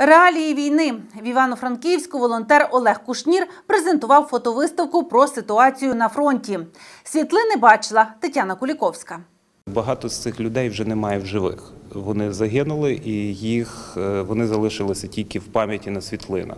Реалії війни в Івано-Франківську волонтер Олег Кушнір презентував фотовиставку про ситуацію на фронті. Світлини бачила Тетяна Куліковська. Багато з цих людей вже немає в живих. Вони загинули, і їх е, вони залишилися тільки в пам'яті на світлинах.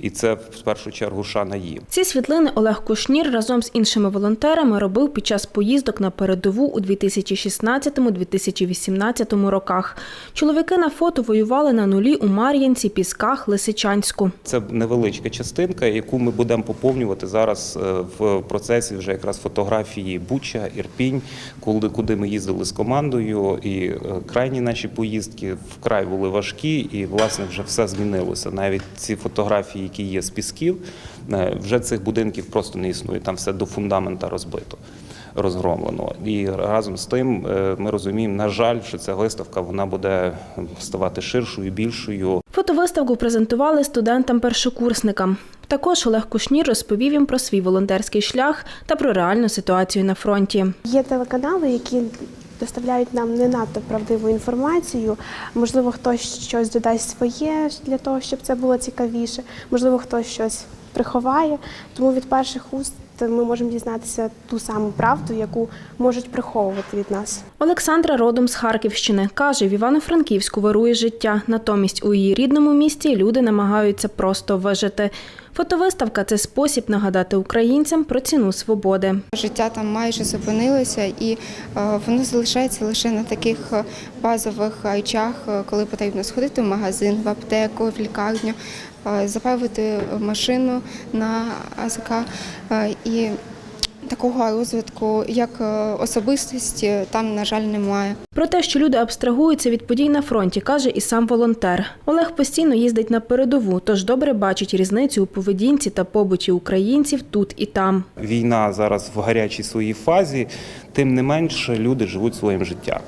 І це в першу чергу шана їм. Ці світлини Олег Кушнір разом з іншими волонтерами робив під час поїздок на передову у 2016-2018 роках. Чоловіки на фото воювали на нулі у Мар'янці, Пісках, Лисичанську. Це невеличка частинка, яку ми будемо поповнювати зараз е, в процесі вже якраз фотографії Буча, Ірпінь, куди, ми їздили з командою. І е, крайні наші поїздки вкрай були важкі, і власне вже все змінилося. Навіть ці фотографії, які є з пісків, е, вже цих будинків просто не існує. Там все до фундамента розбито. Розгромлено і разом з тим е, ми розуміємо, на жаль, що ця виставка вона буде ставати ширшою, більшою. Фотовиставку презентували студентам-першокурсникам. Також Олег Кушнір розповів їм про свій волонтерський шлях та про реальну ситуацію на фронті. Є телеканали, які доставляють нам не надто правдиву інформацію. Можливо, хтось щось додасть своє для того, щоб це було цікавіше. Можливо, хтось щось приховає. Тому від перших уст ми можемо дізнатися ту саму правду, яку можуть приховувати від нас. Олександра родом з Харківщини. Каже, в Івано-Франківську вирує життя. Натомість у її рідному місті люди намагаються просто вижити. Фотовиставка це спосіб нагадати українцям про ціну свободи. Життя там майже зупинилося, і е, воно залишається лише на таких е, базових речах, е, коли потрібно сходити в магазин, в аптеку, в лікарню, заправити машину на АЗК. І такого розвитку, як е, особистості, там, на жаль, немає. Про те, що люди абстрагуються від подій на фронті, каже і сам волонтер. Олег постійно їздить на передову, тож добре бачить різницю у поведінці та побуті українців тут і там. Війна зараз в гарячій своїй фазі, тим не менше люди живуть своїм життям.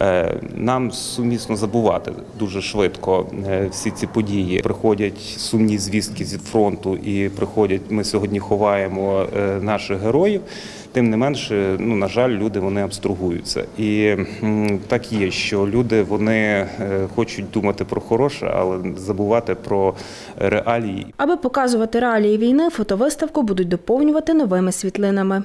Е, Нам сумісно забувати дуже швидко е, всі ці події. Приходять сумні звістки зі фронту, і приходять. Ми сьогодні ховаємо наших героїв. Тим не менше, ну на жаль, люди вони абстрагуються, і так є, що люди вони е, хочуть думати про хороше, але забувати про реалії Аби показувати реалії війни, фотовиставку будуть доповнювати новими світлинами.